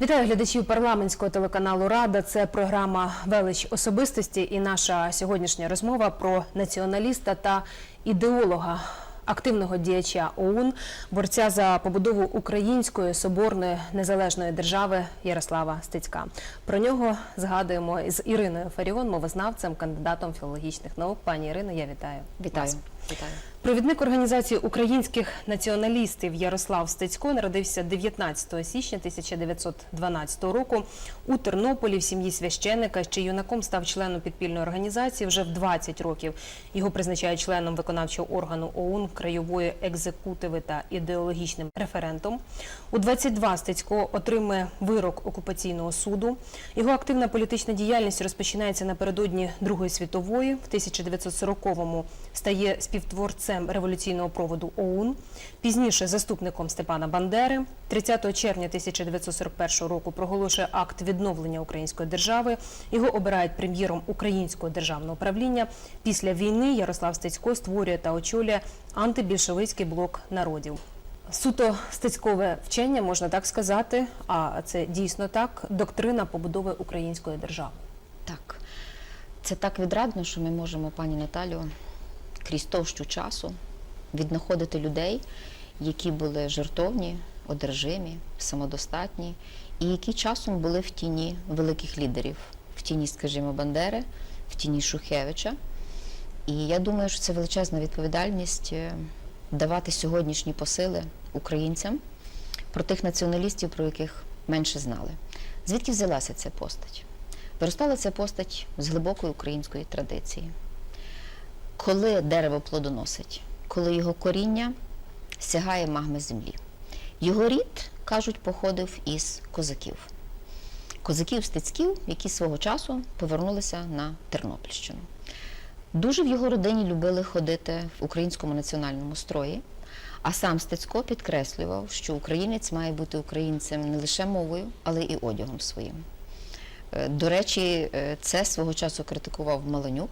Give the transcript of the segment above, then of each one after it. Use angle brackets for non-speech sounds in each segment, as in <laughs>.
Вітаю глядачів парламентського телеканалу Рада. Це програма Велич особистості і наша сьогоднішня розмова про націоналіста та ідеолога. Активного діяча ОУН, борця за побудову української соборної незалежної держави Ярослава Стецька. Про нього згадуємо із Іриною Фаріон, мовознавцем, кандидатом філологічних наук. Пані Ірино, я вітаю. Вітаю. вас. Вітаю. Провідник організації українських націоналістів Ярослав Стецько народився 19 січня 1912 року у Тернополі в сім'ї священика. Ще юнаком став членом підпільної організації вже в 20 років. Його призначають членом виконавчого органу ОУН, краєвої екзекутиви та ідеологічним референтом. У 22 Стецько отримує вирок окупаційного суду. Його активна політична діяльність розпочинається напередодні Другої світової. В 1940-му стає співтворцем революційного проводу ОУН, пізніше заступником Степана Бандери. 30 червня 1941 року проголошує акт відновлення української держави. Його обирають прем'єром українського державного управління. Після війни Ярослав Стецько створює та очолює антибільшовицький блок народів. Суто стецькове вчення, можна так сказати, а це дійсно так, доктрина побудови української держави. Так, це так відрадно, що ми можемо, пані Наталю, крізь товщу часу віднаходити людей, які були жертовні, одержимі, самодостатні, і які часом були в тіні великих лідерів, в тіні, скажімо, Бандери, в тіні Шухевича. І я думаю, що це величезна відповідальність е, давати сьогоднішні посили українцям про тих націоналістів, про яких менше знали. Звідки взялася ця постать? Виростала ця постать з глибокої української традиції. Коли дерево плодоносить, коли його коріння сягає магми землі. Його рід, кажуть, походив із козаків. Козаків-стецьків, які свого часу повернулися на Тернопільщину. Дуже в його родині любили ходити в українському національному строї, а сам Стецько підкреслював, що українець має бути українцем не лише мовою, але і одягом своїм. Е, До речі, е, це свого часу критикував Маланюк,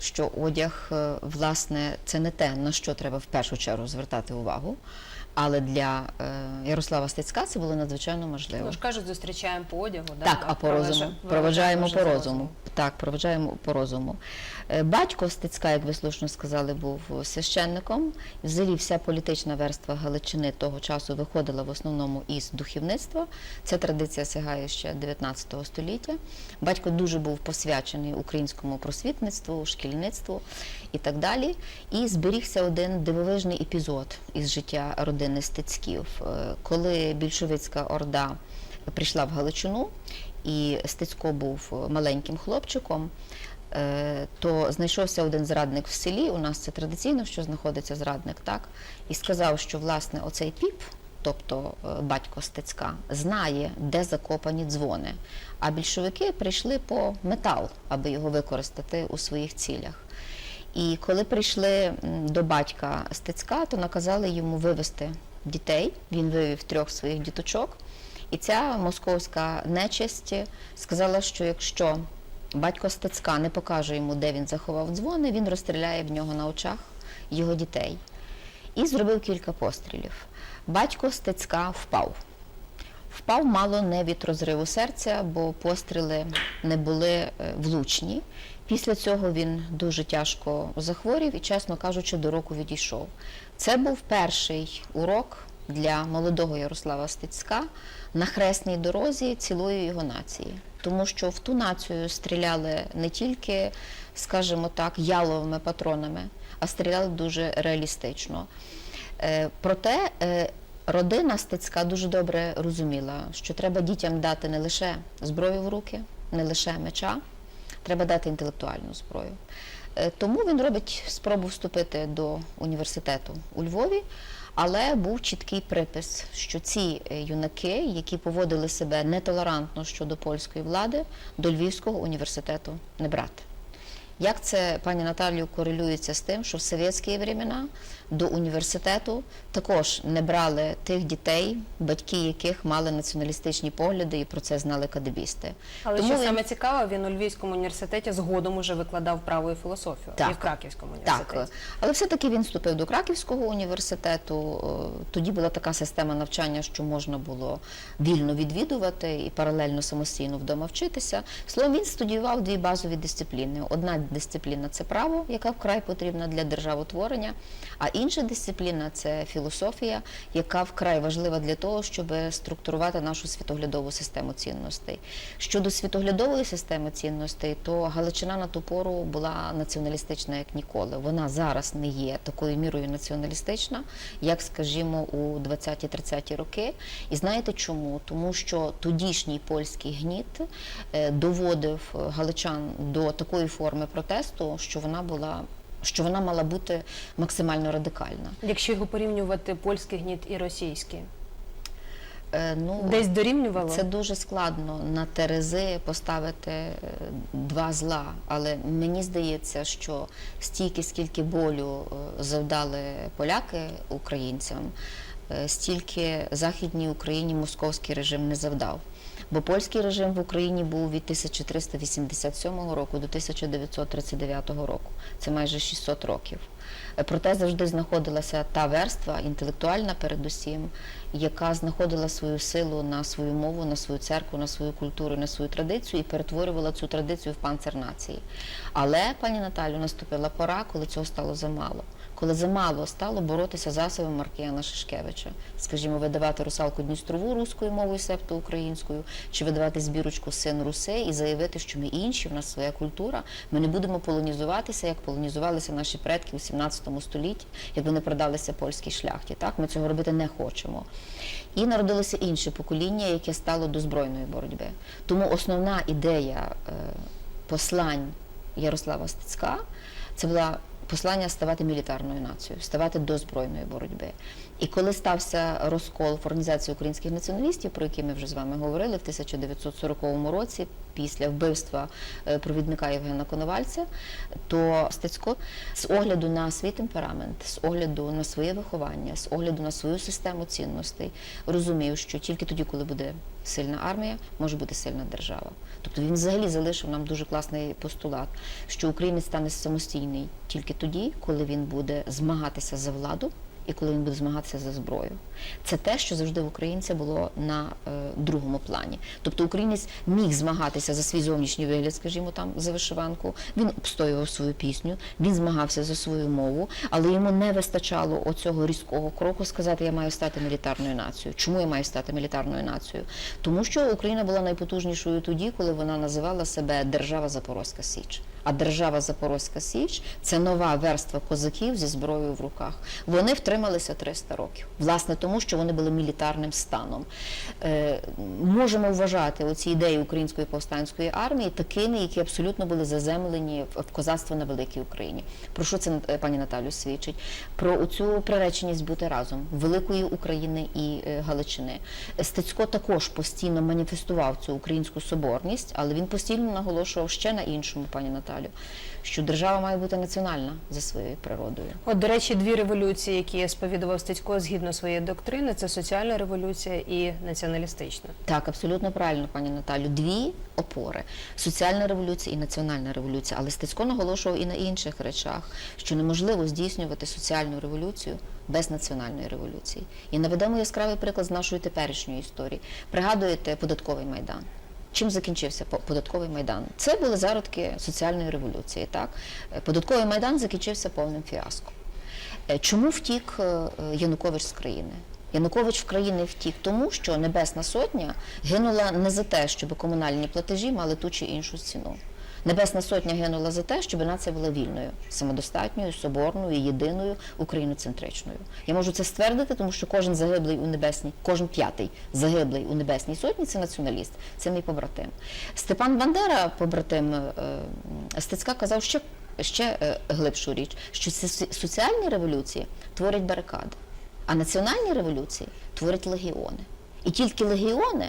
що одяг, е, власне, це не те, на що треба в першу чергу звертати увагу. Але для е, Ярослава Стецька це було надзвичайно можливо. Ну ж кажуть, зустрічаємо по одягу, да? Так, а по розуму. проведжаємо по розуму. Так, проведжаємо по розуму. Е, Батько Стецька, як ви слушно сказали, був священником. Взагалі вся політична верства Галичини того часу виходила в основному із духовництва. Ця традиція сягає ще 19 століття. Батько дуже був посвячений українському просвітництву, шкільництву і так далі. І зберігся один дивовижний епізод із життя родини Стецьків, Е, коли більшовицька орда прийшла в Галичину, і Стецько був маленьким хлопчиком. е, То знайшовся один зрадник в селі. У нас це традиційно, що знаходиться зрадник, так і сказав, що власне оцей піп, тобто е, батько Стецька, знає, де закопані дзвони. А більшовики прийшли по метал, аби його використати у своїх цілях. І коли прийшли до батька Стецька, то наказали йому вивезти дітей. Він вивів трьох своїх діточок. І ця московська нечисть сказала, що якщо батько Стецька не покаже йому, де він заховав дзвони, він розстріляє в нього на очах його дітей. І зробив кілька пострілів. Батько Стецька впав. Впав мало не від розриву серця, бо постріли не були е, влучні. Після цього він дуже тяжко захворів і, чесно кажучи, до року відійшов. Це був перший урок для молодого Ярослава Стецька на хресній дорозі цілої його нації. Тому що в ту націю стріляли не тільки, скажімо так, яловими патронами, а стріляли дуже реалістично. Е, Проте е, родина Стецька дуже добре розуміла, що треба дітям дати не лише зброю в руки, не лише меча, треба дати інтелектуальну зброю. Е, Тому він робить спробу вступити до університету у Львові, але був чіткий припис, що ці е, юнаки, які поводили себе нетолерантно щодо польської влади, до Львівського університету не брати. Як це, пані Наталію, корелюється з тим, що в совєтські времена до університету також не брали тих дітей, батьки яких мали націоналістичні погляди, і про це знали кадебісти. Але Тому що він- саме цікаво, він у Львівському університеті згодом уже викладав право і філософію і в Краківському університеті. Так, але все-таки він вступив до Краківського університету. Е, Тоді була така система навчання, що можна було вільно відвідувати і паралельно самостійно вдома вчитися. Словом, він студіював дві базові дисципліни. Одна дисципліна це право, яка вкрай потрібна для державотворення, а інша дисципліна це філософія, яка вкрай важлива для того, щоб структурувати нашу світоглядову систему цінностей. Щодо світоглядової системи цінностей, то Галичина на ту пору була націоналістична як ніколи. Вона зараз не є такою мірою націоналістична, як, скажімо, у 20-30-ті роки. І знаєте чому? Тому що тодішній польський гніт е, доводив е, галичан до такої форми протесту, що вона була. Що вона мала бути максимально радикальна. Якщо його порівнювати польський гніт і російський, Е, ну, десь дорівнювало? Це дуже складно на терези поставити е, два зла. Але мені здається, що стільки, скільки болю е, завдали поляки українцям, стільки західній Україні московський режим не завдав. Бо польський режим в Україні був від 1387 року до 1939 року. Це майже 600 років. Проте завжди знаходилася та верства, інтелектуальна передусім, яка знаходила свою силу на свою мову, на свою церкву, на свою культуру, на свою традицію і перетворювала цю традицію в панцир нації. Але, пані Наталю, наступила пора, коли цього стало замало. Коли замало стало боротися засобами Маркіяна Шишкевича, скажімо, видавати русалку Дністрову руською мовою, себто українською, чи видавати збірочку Син Руси і заявити, що ми інші, в нас своя культура, ми не будемо полонізуватися, як полонізувалися наші предки у 17 столітті, як вони продалися польській шляхті. Так, ми цього робити не хочемо. І народилося інше покоління, яке стало до збройної боротьби. Тому основна ідея е, послань Ярослава Стецька це була послання ставати мілітарною нацією, ставати до збройної боротьби. І коли стався розкол в організації українських націоналістів, про який ми вже з вами говорили в 1940 році, після вбивства е, провідника Євгена Коновальця, то Стецько з огляду на свій темперамент, з огляду на своє виховання, з огляду на свою систему цінностей, розумів, що тільки тоді, коли буде сильна армія, може бути сильна держава. Тобто він взагалі залишив нам дуже класний постулат, що українець стане самостійний тільки тоді, коли він буде змагатися за владу і коли він буде змагатися за зброю. Це те, що завжди в українця було на е, другому плані. Тобто українець міг змагатися за свій зовнішній вигляд, скажімо, там за вишиванку. Він обстоював свою пісню, він змагався за свою мову, але йому не вистачало оцього різкого кроку сказати, я маю стати мілітарною нацією. Чому я маю стати мілітарною нацією? Тому що Україна була найпотужнішою тоді, коли вона називала себе Держава Запорозька Січ. А держава Запорозька Січ це нова верства козаків зі зброєю в руках. Вони втрималися 300 років, власне, тому що вони були мілітарним станом. Е, можемо вважати оці ідеї української повстанської армії такими, які абсолютно були заземлені в, козацтво на великій Україні. Про що це е, пані Наталю свідчить? Про цю приреченість бути разом великої України і е, Галичини. Стецько також постійно маніфестував цю українську соборність, але він постійно наголошував ще на іншому, пані Наталю, що держава має бути національна за своєю природою. От, до речі, дві революції, які сповідував Стецько згідно своєї доктрини, це соціальна революція і націоналістична. Так, абсолютно правильно, пані Наталю. Дві опори: соціальна революція і національна революція. Але Стецько наголошував і на інших речах, що неможливо здійснювати соціальну революцію без національної революції. І наведемо яскравий приклад з нашої теперішньої історії. Пригадуєте податковий майдан. Чим закінчився податковий майдан? Це були зародки соціальної революції. Так, Е, податковий майдан закінчився повним фіаском. Е, Чому втік е, Янукович з країни? Янукович в країни втік тому, що Небесна Сотня гинула не за те, щоб комунальні платежі мали ту чи іншу ціну. Небесна Сотня гинула за те, щоб нація була вільною, самодостатньою, соборною, єдиною, україноцентричною. Я можу це ствердити, тому що кожен загиблий у небесній, кожен п'ятий загиблий у Небесній Сотні це націоналіст, це мій побратим. Степан Бандера, побратим е, Стецька, казав ще, ще е, глибшу річ, що соціальні революції творять барикади, а національні революції творять легіони. І тільки легіони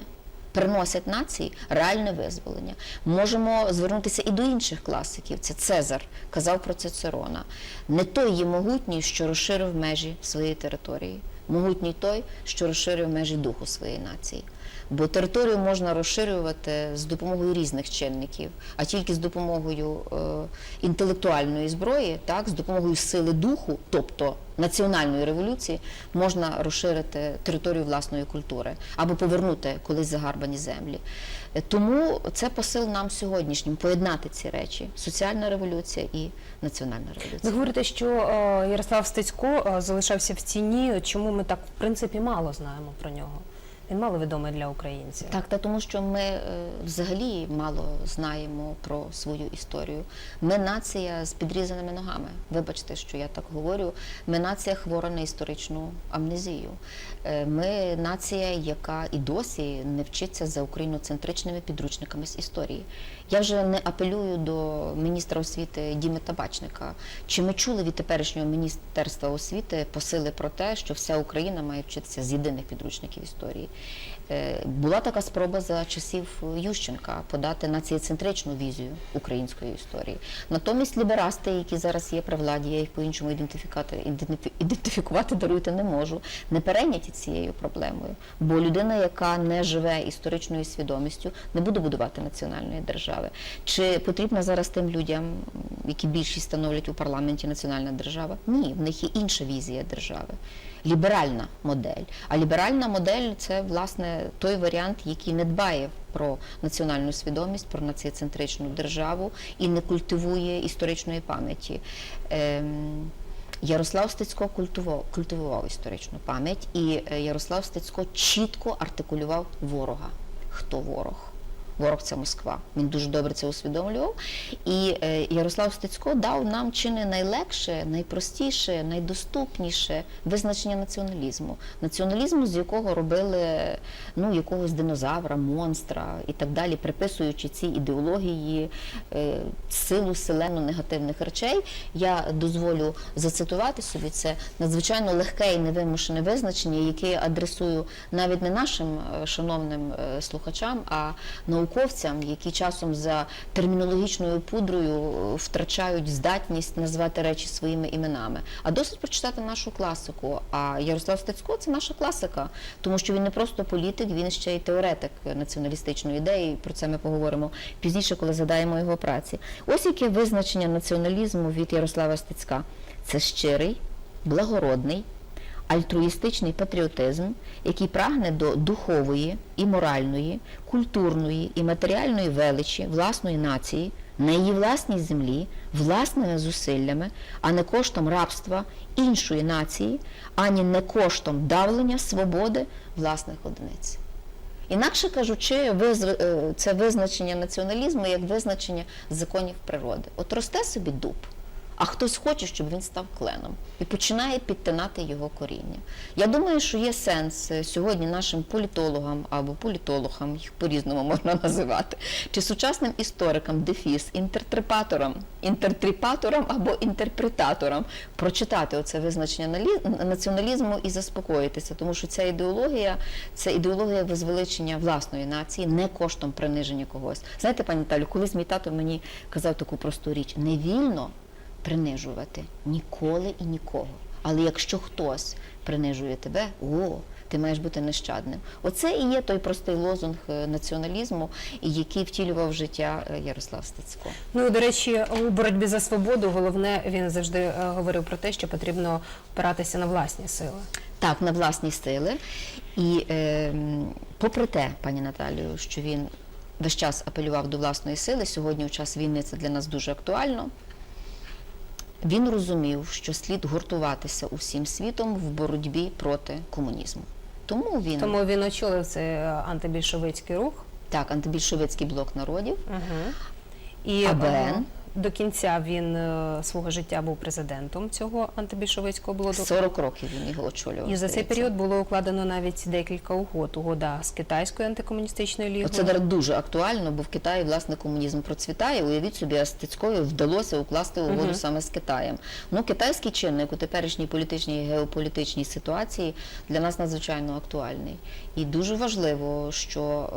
приносять нації реальне визволення. Можемо звернутися і до інших класиків. Це Цезар казав про Цицерона. Не той є могутній, що розширив межі своєї території. Могутній той, що розширив межі духу своєї нації. Бо територію можна розширювати з допомогою різних чинників, а тільки з допомогою е, інтелектуальної зброї, так, з допомогою сили духу, тобто національної революції, можна розширити територію власної культури або повернути колись загарбані землі. Е, Тому це посил нам сьогоднішнім поєднати ці речі: соціальна революція і національна Ви революція. говорите, що е, Ярослав Стецько е, залишався в тіні. Чому ми так в принципі мало знаємо про нього? Він мало відомий для українців. Так, та тому що ми е, взагалі мало знаємо про свою історію. Ми нація з підрізаними ногами. Вибачте, що я так говорю. Ми нація хвора на історичну амнезію. Е, Ми нація, яка і досі не вчиться за україноцентричними підручниками з історії. Я вже не апелюю до міністра освіти Діми Табачника. Чи ми чули від теперішнього міністерства освіти посили про те, що вся Україна має вчитися з єдиних підручників історії? Е, Була така спроба за часів Ющенка подати націєцентричну візію української історії. Натомість ліберасти, які зараз є при владі, я їх по-іншому ідентифікувати даруйте не можу, не перейняті цією проблемою. Бо людина, яка не живе історичною свідомістю, не буде будувати національної держави. Чи потрібна зараз тим людям, які більшість становлять у парламенті національна держава? Ні, в них є інша візія держави ліберальна модель. А ліберальна модель це власне той варіант, який не дбає про національну свідомість, про націоцентричну державу і не культивує історичної пам'яті. Ем, Ярослав Стецько культував, культивував історичну пам'ять, і е, Ярослав Стецько чітко артикулював ворога. Хто ворог? Ворог це Москва. Він дуже добре це усвідомлював. І е, Ярослав Стецько дав нам чи не найлегше, найпростіше, найдоступніше визначення націоналізму. Націоналізму, з якого робили ну, якогось динозавра, монстра і так далі, приписуючи ці ідеології, е, силу селену негативних речей. Я дозволю зацитувати собі це надзвичайно легке і невимушене визначення, яке адресую навіть не нашим е, шановним слухачам, а науковцям, які часом за термінологічною пудрою е, втрачають здатність назвати речі своїми іменами. А досить прочитати нашу класику. А Ярослав Стецько це наша класика, тому що він не просто політик, він ще й теоретик націоналістичної ідеї. Про це ми поговоримо пізніше, коли задаємо його праці. Ось яке визначення націоналізму від Ярослава Стецька. Це щирий, благородний, альтруїстичний патріотизм, який прагне до духової і моральної, культурної і матеріальної величі власної нації на її власній землі, власними зусиллями, а не коштом рабства іншої нації, ані не коштом давлення свободи власних одиниць. Інакше кажучи, е, це визначення націоналізму як визначення законів природи. От росте собі дуб, а хтось хоче, щоб він став кленом і починає підтинати його коріння. Я думаю, що є сенс е, сьогодні нашим політологам або політологам, їх по-різному можна <laughs> називати, чи сучасним історикам, дефіс, інтертрепаторам, інтертріпаторам або інтерпретаторам прочитати оце визначення налі- націоналізму і заспокоїтися, тому що ця ідеологія це ідеологія возвеличення власної нації, не коштом приниження когось. Знаєте, пані Наталю, колись мій тато мені казав таку просту річ: не вільно принижувати ніколи і нікого. Але якщо хтось принижує тебе, о, ти маєш бути нещадним. Оце і є той простий лозунг е, націоналізму, який втілював в життя е, Ярослав Стецько. Ну до речі, у боротьбі за свободу головне він завжди е, говорив про те, що потрібно опиратися на власні сили. Так, на власні сили. І е, попри те, пані Наталію, що він весь час апелював до власної сили, сьогодні у час війни це для нас дуже актуально. Він розумів, що слід гуртуватися усім світом в боротьбі проти комунізму. Тому він Тому він очолив цей е, антибільшовицький рух. так, антибільшовицький блок народів, Угу. І АБН. До кінця він е, свого життя був президентом цього антибільшовицького блоку. 40 років він його очолював. І за цей період було укладено навіть декілька угод. Угода з китайською антикомуністичною лігою. Оце зараз дуже актуально, бо в Китаї власне комунізм процвітає. Уявіть собі, а вдалося укласти угоду Мгм. саме з Китаєм. Ну, китайський чинник у теперішній політичній і геополітичній ситуації для нас надзвичайно актуальний. І дуже важливо, що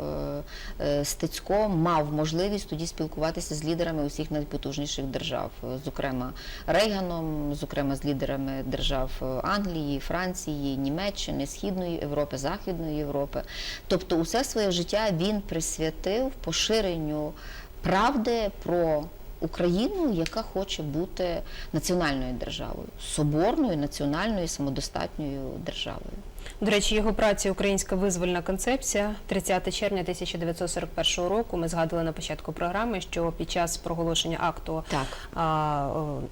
е, е, Стецько мав можливість тоді спілкуватися з лідерами усіх найпотужніших держав, е, зокрема Рейганом, зокрема з лідерами держав е, Англії, Франції, Німеччини, Східної Європи, Західної Європи. Тобто, усе своє життя він присвятив поширенню правди про Україну, яка хоче бути національною державою, соборною, національною, самодостатньою державою. До речі, його праці Українська визвольна концепція 30 червня 1941 року. Ми згадували на початку програми, що під час проголошення акту Так. а,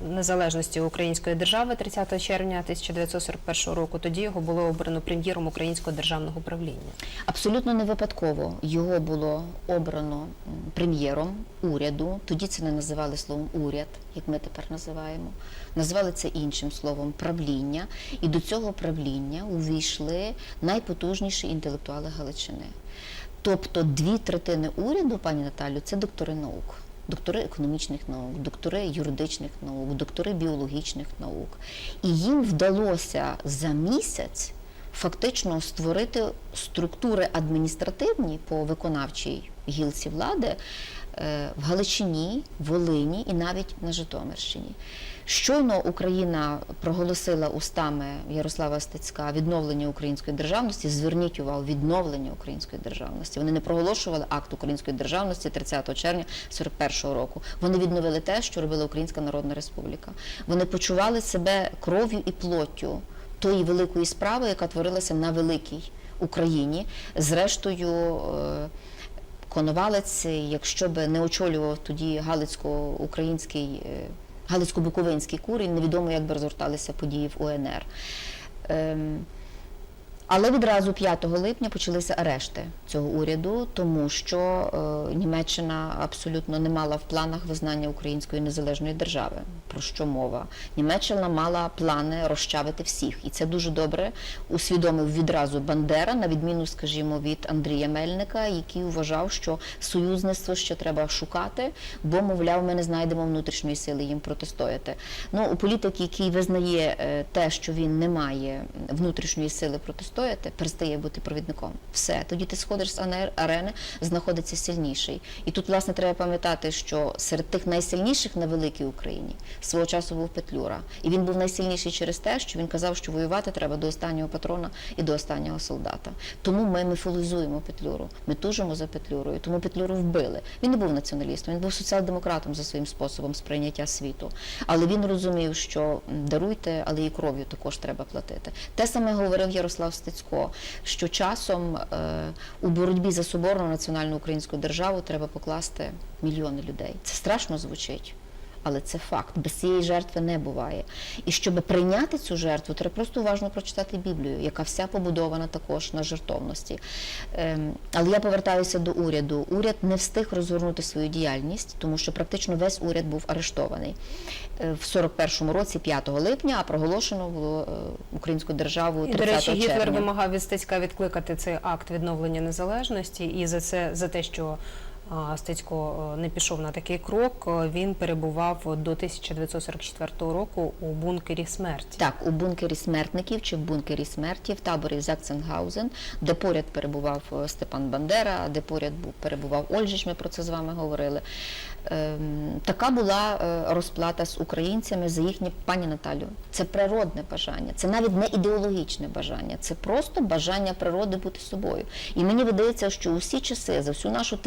незалежності української держави 30 червня 1941 року. Тоді його було обрано прем'єром українського державного управління. Абсолютно не випадково його було обрано прем'єром уряду. Тоді це не називали словом уряд, як ми тепер називаємо. Називали це іншим словом правління. І до цього правління увійшли найпотужніші інтелектуали Галичини. Тобто дві третини уряду, пані Наталю, це доктори наук. Доктори економічних наук, доктори юридичних наук, доктори біологічних наук. І їм вдалося за місяць фактично створити структури адміністративні по виконавчій гілці влади е, в Галичині, Волині і навіть на Житомирщині. Щойно Україна проголосила устами Ярослава Стецька відновлення української державності. Зверніть увагу, відновлення української державності. Вони не проголошували акт української державності 30 червня 41 року. Вони відновили те, що робила Українська Народна Республіка. Вони почували себе кров'ю і плоттю тої великої справи, яка творилася на великій Україні. Зрештою. е, Коновалець, якщо б не очолював тоді Галицько-український, е, Галицько-Буковинський курінь, невідомо, як би розгорталися події в УНР. Але відразу 5 липня почалися арешти цього уряду, тому що е, Німеччина абсолютно не мала в планах визнання української незалежної держави. Про що мова? Німеччина мала плани розчавити всіх, і це дуже добре усвідомив відразу Бандера, на відміну, скажімо, від Андрія Мельника, який вважав, що союзництво ще треба шукати, бо, мовляв, ми не знайдемо внутрішньої сили їм протистояти. Ну, у політик, який визнає е, те, що він не має внутрішньої сили протистояти, перестає бути провідником. Все, тоді ти сходиш з арени, знаходиться сильніший. І тут, власне, треба пам'ятати, що серед тих найсильніших на великій Україні свого часу був Петлюра. І він був найсильніший через те, що він казав, що воювати треба до останнього патрона і до останнього солдата. Тому ми міфолізуємо Петлюру. Ми тужимо за Петлюрою. Тому Петлюру вбили. Він не був націоналістом, він був соціал-демократом за своїм способом сприйняття світу. Але він розумів, що даруйте, але і кров'ю також треба платити. Те саме говорив Ярослав Стецько, що часом е, у боротьбі за соборну національну українську державу треба покласти мільйони людей. Це страшно звучить. Але це факт. Без цієї жертви не буває. І щоб прийняти цю жертву, треба просто уважно прочитати Біблію, яка вся побудована також на жертовності. Ем, але я повертаюся до уряду. Уряд не встиг розгорнути свою діяльність, тому що практично весь уряд був арештований. Е, В 41-му році, 5 липня, а проголошено було е, українську державу І, до речі, Гітлер вимагав від Стецька відкликати цей акт відновлення незалежності, і за це за те, що Стецько е, не пішов на такий крок, е, він перебував до 1944 року у бункері смерті. Так, у бункері смертників чи в бункері смерті в таборі Заксенгаузен, де поряд перебував е, Степан Бандера, де поряд був перебував Ольжич, ми про це з вами говорили. Ем, така була розплата з українцями за їхнє пані Наталю. Це природне бажання, це навіть не ідеологічне бажання, це просто бажання природи бути собою. І мені видається, що усі часи за всю нашу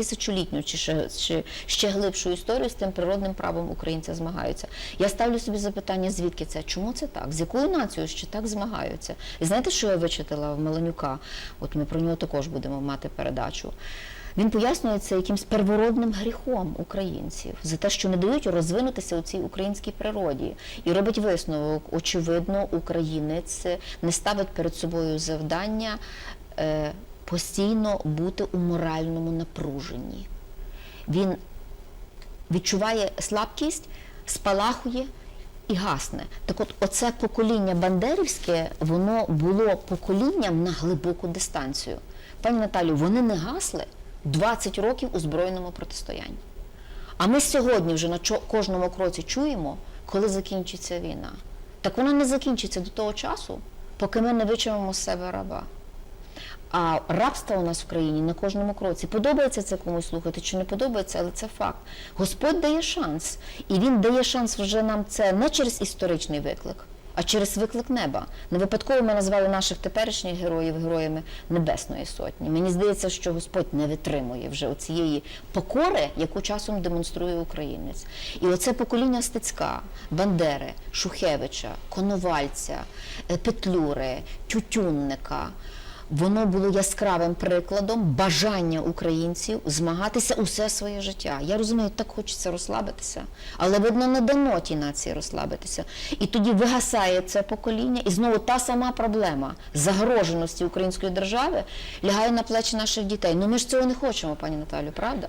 тисячолітню чи ще, чи ще глибшу історію з тим природним правом українця змагаються. Я ставлю собі запитання, звідки це? Чому це так? З якою нацією ще так змагаються? І знаєте, що я вичитала в Меленюка? От ми про нього також будемо мати передачу. Він пояснює це якимсь первородним гріхом українців за те, що не дають розвинутися у цій українській природі, і робить висновок. Очевидно, українець не ставить перед собою завдання е, постійно бути у моральному напруженні. Він відчуває слабкість, спалахує і гасне. Так от, оце покоління бандерівське, воно було поколінням на глибоку дистанцію. Пані Наталю, вони не гасли 20 років у збройному протистоянні. А ми сьогодні вже на кожному кроці чуємо, коли закінчиться війна. Так вона не закінчиться до того часу, поки ми не вичавимо з себе раба. А рабство у нас в країні на кожному кроці. Подобається це комусь слухати чи не подобається, але це факт. Господь дає шанс. І він дає шанс вже нам це не через історичний виклик, а через виклик неба. Не випадково ми назвали наших теперішніх героїв героями Небесної Сотні. Мені здається, що Господь не витримує вже оцієї покори, яку часом демонструє українець. І оце покоління Стецька, Бандери, Шухевича, Коновальця, е, Петлюри, Тютюнника. Воно було яскравим прикладом бажання українців змагатися усе своє життя. Я розумію, так хочеться розслабитися, але видно, не дано тій нації розслабитися. І тоді вигасає це покоління, і знову та сама проблема загроженості української держави лягає на плечі наших дітей. Ну ми ж цього не хочемо, пані Наталю, правда?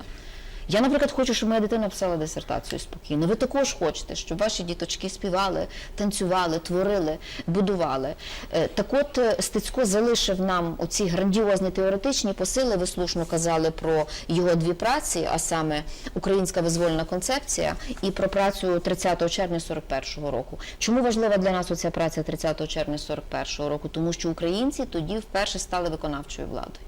Я, наприклад, хочу, щоб моя дитина писала дисертацію спокійно. Ви також хочете, щоб ваші діточки співали, танцювали, творили, будували. Е, Так от е, Стецько залишив нам оці грандіозні теоретичні посили. Ви слушно казали про його дві праці, а саме Українська визвольна концепція і про працю 30 червня 41-го року. Чому важлива для нас оця праця 30 червня 41-го року? Тому що українці тоді вперше стали виконавчою владою.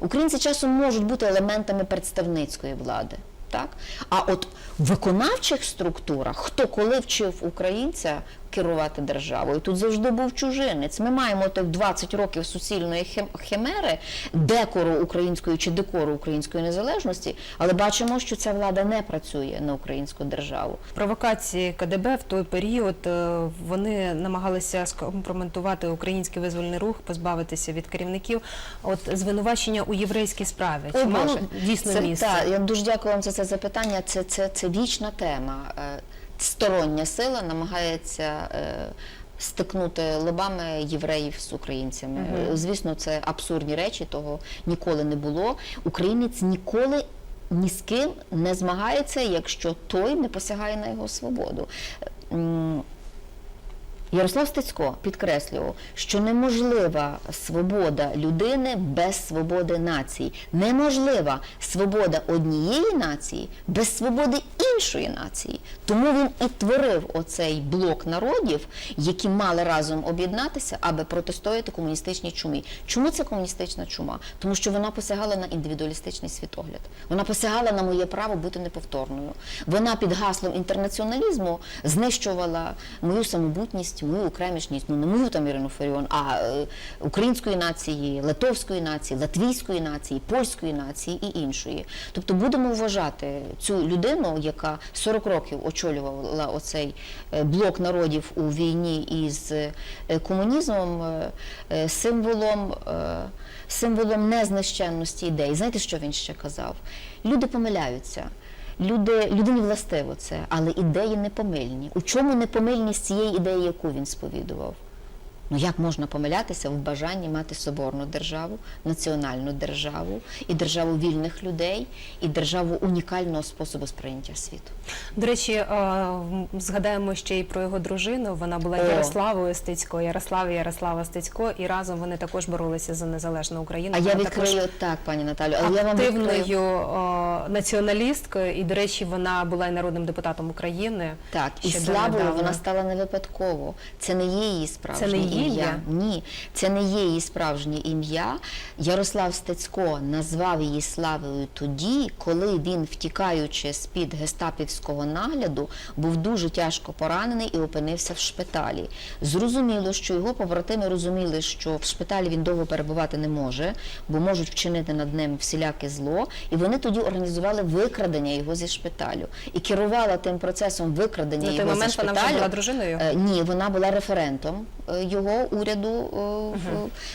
Українці часом можуть бути елементами представницької влади. Так? А от в виконавчих структурах, хто коли вчив українця керувати державою, тут завжди був чужинець. Ми маємо тих 20 років суцільної химери, декору української чи декору української незалежності, але бачимо, що ця влада не працює на українську державу. Провокації КДБ в той період е, вони намагалися скомпрометувати український визвольний рух, позбавитися від керівників. От звинувачення у єврейській справі чи мало дійсно це, місце? Та, я дуже дякую вам за це запитання. Це, це, це вічна тема. Стороння сила намагається е, стикнути лобами євреїв з українцями. Е, Звісно, це абсурдні речі, того ніколи не було. Українець ніколи. Ні з ким не змагається, якщо той не посягає на його свободу. Ярослав Стецько підкреслював, що неможлива свобода людини без свободи нації. Неможлива свобода однієї нації без свободи іншої нації. Тому він і творив оцей блок народів, які мали разом об'єднатися, аби протистояти комуністичній чумі. Чому це комуністична чума? Тому що вона посягала на індивідуалістичний світогляд. Вона посягала на моє право бути неповторною. Вона під гаслом інтернаціоналізму знищувала мою самобутність, мою окремішність, ну не мою там Ірину Фаріон, а е, української нації, литовської нації, латвійської нації, польської нації і іншої. Тобто будемо вважати цю людину, яка 40 років очолювала оцей е, блок народів у війні із е, комунізмом, е, символом. Символом незнищенності ідей. Знаєте, що він ще казав? Люди помиляються. Люди, людині властиво це, але ідеї непомильні. У чому непомильність цієї ідеї, яку він сповідував? Ну як можна помилятися в бажанні мати соборну державу, національну державу, і державу вільних людей, і державу унікального способу сприйняття світу? До речі, е, згадаємо ще й про його дружину. Вона була О. Ярославою Стецько, Ярослав і Ярослава Стецько, і разом вони також боролися за незалежну Україну. А я також відкрию так, пані Наталю, але я вам відкрию. активною націоналісткою, і, до речі, вона була і народним депутатом України. Так, і славою вона стала не випадково. Це не її її ім'я. Ні, це не є її справжнє ім'я. Ярослав Стецько назвав її славою тоді, коли він, втікаючи з під гестапівського нагляду, був дуже тяжко поранений і опинився в шпиталі. Зрозуміло, що його побратими розуміли, що в шпиталі він довго перебувати не може, бо можуть вчинити над ним всіляке зло. І вони тоді організували викрадення його зі шпиталю. І керувала тим процесом викрадення На той його момент зі вона вже була дружиною. Е, Ні, вона була референтом е, його уряду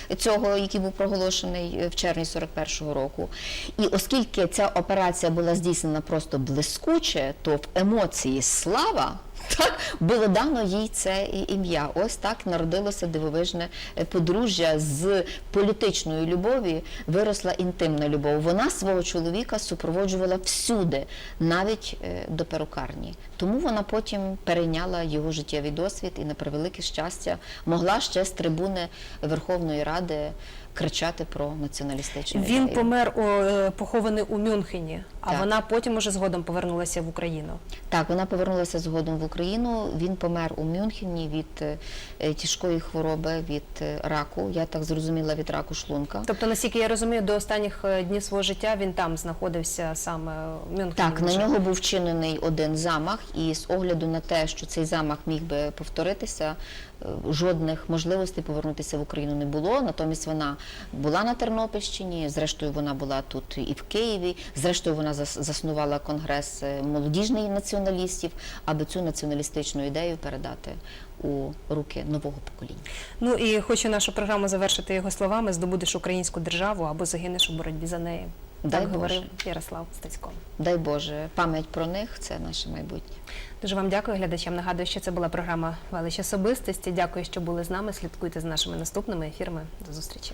в- цього, який був проголошений е, в червні 41-го року. І оскільки ця операція була здійснена просто блискуче, то в емоції слава Так було дано їй це ім'я. Ось так народилося дивовижне е, подружжя з політичної любові виросла інтимна любов. Вона свого чоловіка супроводжувала всюди, навіть е, до перукарні. Тому вона потім перейняла його життєвий досвід і на превелике щастя могла ще з трибуни Верховної Ради кричати про націоналістичну Він ідею. помер о, е, похований у Мюнхені, а Так. вона потім уже згодом повернулася в Україну. Так, вона повернулася згодом в Україну. Він помер у Мюнхені від е, тяжкої хвороби, від е, раку. Я так зрозуміла, від раку шлунка. Тобто, наскільки я розумію, до останніх е, днів свого життя він там знаходився саме в Мюнхені. Так, на нього був вчинений один замах, і з огляду на те, що цей замах міг би повторитися, жодних можливостей повернутися в Україну не було. Натомість вона була на Тернопільщині, зрештою вона була тут і в Києві. Зрештою, вона зас- заснувала конгрес е, молодіжних націоналістів, аби цю націоналістичну ідею передати у руки нового покоління. Ну і хочу нашу програму завершити його словами: здобудеш українську державу або загинеш у боротьбі за неї. Дай так Боже. говорив Ярослав Стецько. Дай Боже, пам'ять про них це наше майбутнє. Дуже вам дякую глядачам. Нагадую, що це була програма Велич особистості. Дякую, що були з нами. Слідкуйте з нашими наступними ефірами. До зустрічі.